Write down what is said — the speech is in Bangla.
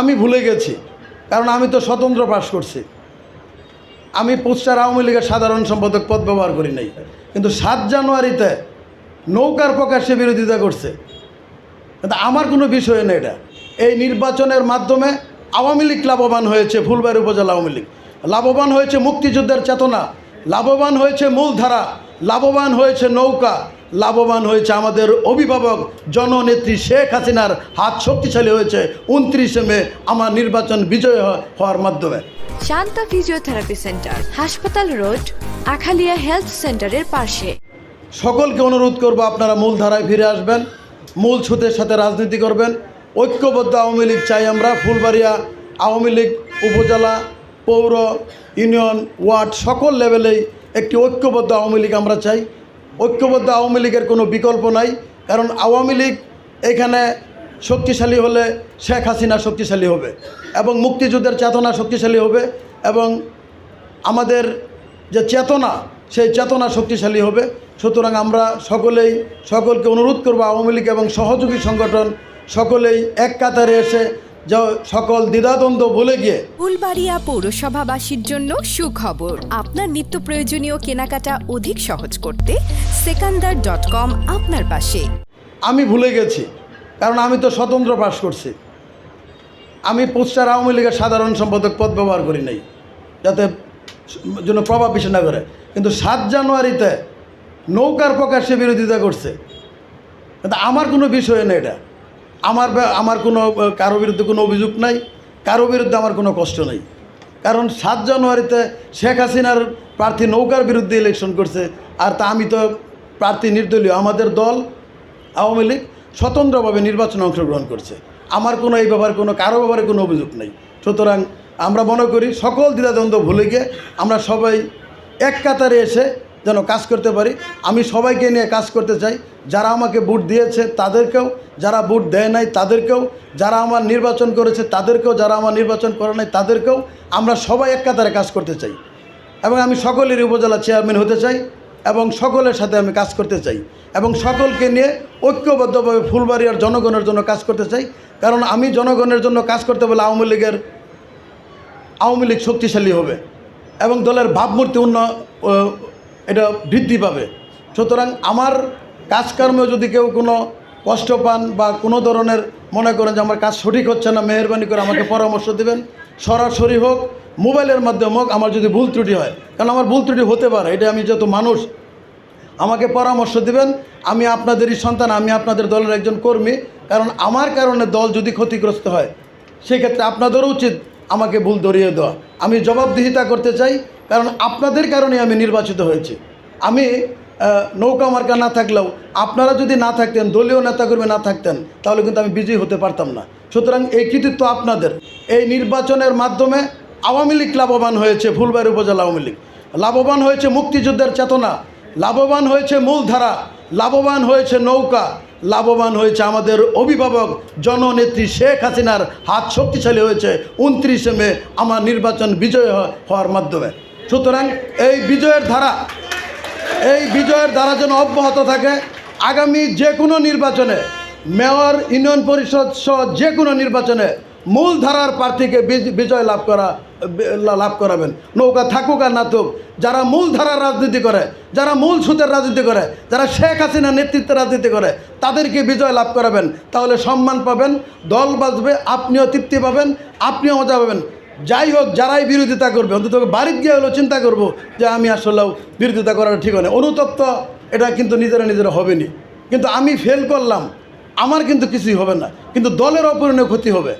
আমি ভুলে গেছি, কারণ আমি তো স্বতন্ত্র পাশ করছি। আমি পুস্টার আওয়ামী লীগের সাধারণ সম্পাদক পদ ব্যবহার করি নাই। কিন্তু সাত জানুয়ারিতে নৌকার প্রকাশ্যে বিরোধিতা করছে। কিন্তু আমার কোনো বিষয় নেই এটা। এই নির্বাচনের মাধ্যমে আওয়ামী লীগ লাভবান হয়েছে ফুলবাড়ি উপজেলা আওয়ামী লীগ। লাভবান হয়েছে মুক্তিযুদ্ধের চেতনা, লাভবান হয়েছে মূলধারা, লাভবান হয়েছে নৌকা লাভবান হয়েছে আমাদের অভিভাবক জননেত্রী শেখ হাসিনার হাত শক্তিশালী হয়েছে। উনত্রিশে মে আমার নির্বাচন বিজয় হওয়ার মাধ্যমে। শান্তা ফিজিওথেরাপি সেন্টার হাসপাতাল রোড আখালিয়া হেলথ সেন্টারের পাশে। সকলকে অনুরোধ করব আপনারা মূল ধারায় ফিরে আসবেন মূল স্রোতের সাথে রাজনীতি করবেন। ঐক্যবদ্ধ আওয়ামী লীগ চাই আমরা ফুলবাড়িয়া আওয়ামী লীগ উপজেলা পৌর ইউনিয়ন ওয়ার্ড সকল লেভেলেই একটি ঐক্যবদ্ধ আওয়ামী লীগ আমরা চাই। ঐক্যবদ্ধ আওয়ামী লীগের কোনো বিকল্প নাই, কারণ আওয়ামী লীগ এখানে শক্তিশালী হলে শেখ হাসিনা শক্তিশালী হবে এবং মুক্তিযুদ্ধের চেতনা শক্তিশালী হবে এবং আমাদের যে চেতনা, সেই চেতনা শক্তিশালী হবে। সুতরাং আমরা সকলেই, সকলকে অনুরোধ করব আওয়ামী লীগ এবং সহযোগী সংগঠন সকলেই এক কাতারে এসে যা সকল দ্বিধাদ্বন্দ্ব ভুলে গিয়ে। ফুলবাড়িয়া পৌরসভাবাসীর জন্য সুখবর। আপনার নিত্য প্রয়োজনীয় কেনাকাটা অধিক সহজ করতে সেকান্দার ডট কম আপনার পাশে। আমি ভুলে গেছি কারণ আমি তো স্বতন্ত্র পাশ করছি। আমি পোস্টার আওয়ামী লীগের সাধারণ সম্পাদক পদ ব্যবহার করি নাই যাতে জন্য প্রভাব বেশি না করে কিন্তু সাত জানুয়ারিতে নৌকার প্রকাশ্যে বিরোধিতা করছে। কিন্তু আমার কোনো বিষয় নেই এটা। আমার আমার কোনো কারও বিরুদ্ধে কোনো অভিযোগ নাই, কারও বিরুদ্ধে আমার কোনো কষ্ট নেই। কারণ সাত জানুয়ারিতে শেখ হাসিনার প্রার্থী নৌকার বিরুদ্ধে ইলেকশন করছে, আর তা আমি তো প্রার্থী নির্দলীয়, আমাদের দল, আওয়ামী লীগ স্বতন্ত্রভাবে নির্বাচনে অংশগ্রহণ করছে। আমার কোনো এই ব্যাপারে কোনো, কারও ব্যাপারে কোনো অভিযোগ নেই। সুতরাং আমরা মনে করি সকল দ্বিধাদ্বন্দ্ব ভুলে গিয়ে আমরা সবাই এক কাতারে এসে যেন কাজ করতে পারি। আমি সবাইকে নিয়ে কাজ করতে চাই। যারা আমাকে ভোট দিয়েছে তাদেরকেও, যারা ভোট দেয় নাই তাদেরকেও, যারা আমার নির্বাচন করেছে তাদেরকেও, যারা আমার নির্বাচন করে নাই তাদেরকেও আমরা সবাই এক কাতারে কাজ করতে চাই। এবং আমি সকলের উপজেলা চেয়ারম্যান হতে চাই এবং সকলের সাথে আমি কাজ করতে চাই এবং সকলকে নিয়ে ঐক্যবদ্ধভাবে ফুলবাড়িয়ার জনগণের জন্য কাজ করতে চাই। কারণ আমি জনগণের জন্য কাজ করতে বলে আওয়ামী লীগের আওয়ামী লীগ শক্তিশালী হবে এবং দলের ভাবমূর্তি উন্ন এটা বৃদ্ধি পাবে। সুতরাং আমার কাজকর্মে যদি কেউ কোনো কষ্ট পান বা কোনো ধরনের মনে করেন যে আমার কাজ সঠিক হচ্ছে না, মেহরবানি করে আমাকে পরামর্শ দেবেন, সরাসরি হোক, মোবাইলের মাধ্যমে হোক, আমার যদি ভুল ত্রুটি হয়। কারণ আমার ভুল ত্রুটি হতে পারে, এটা আমি যেহেতু মানুষ, আমাকে পরামর্শ দিবেন, আমি আপনাদেরই সন্তান, আমি আপনাদের দলের একজন কর্মী, কারণ আমার কারণে দল যদি ক্ষতিগ্রস্ত হয়, সেক্ষেত্রে আপনাদেরও উচিত আমাকে ভুল ধরিয়ে দেওয়া। আমি জবাবদিহিতা করতে চাই কারণ আপনাদের কারণে আমি নির্বাচিত হয়েছি। আমি নৌকা মার্কা না থাকলেও আপনারা যদি না থাকতেন, দলীয় নেতাকর্মী না থাকতেন, তাহলে কিন্তু আমি বিজয়ী হতে পারতাম না। সুতরাং এই কৃতিত্ব আপনাদের। এই নির্বাচনের মাধ্যমে আওয়ামী লীগ লাভবান হয়েছে, ফুলবাড়ি উপজেলা আওয়ামী লীগ। লাভবান হয়েছে মুক্তিযুদ্ধের চেতনা, লাভবান হয়েছে মূলধারা, লাভবান হয়েছে নৌকা, লাভবান হয়েছে আমাদের অভিভাবক জননেত্রী শেখ হাসিনার হাত শক্তিশালী হয়েছে। উনত্রিশে মে আমার নির্বাচন বিজয় হওয়ার মাধ্যমে। সুতরাং এই বিজয়ের ধারা, এই বিজয়ের ধারা যেন অব্যাহত থাকে, আগামী যে কোনো নির্বাচনে, মেয়র, ইউনিয়ন পরিষদ সহ যে কোনো নির্বাচনে মূল ধারার প্রার্থীকে বিজ- বিজয় লাভ করা লাভ করাবেন। নৌকা থাকুক আর না থাকুক, যারা মূল ধারার রাজনীতি করে, যারা মূল সুতের রাজনীতি করে, যারা শেখ হাসিনার নেতৃত্বে রাজনীতি করে, তাদেরকে বিজয় লাভ করাবেন। তাহলে সম্মান পাবেন, দল বাঁচবে, আপনিও তৃপ্তি পাবেন, আপনিও মজা পাবেন। যাই হোক, যারাই বিরোধিতা করবে, অন্তত বাড়িতে গিয়ে হলেও চিন্তা করব যে আমি আসলেও বিরোধিতা করাটা ঠিক হয় অনুতপ্ত এটা কিন্তু নিজেরা নিজেরা হবেনি। কিন্তু আমি ফেল করলাম, আমার কিন্তু কিছুই হবে না। কিন্তু দলের অপরিণয় ক্ষতি হবে।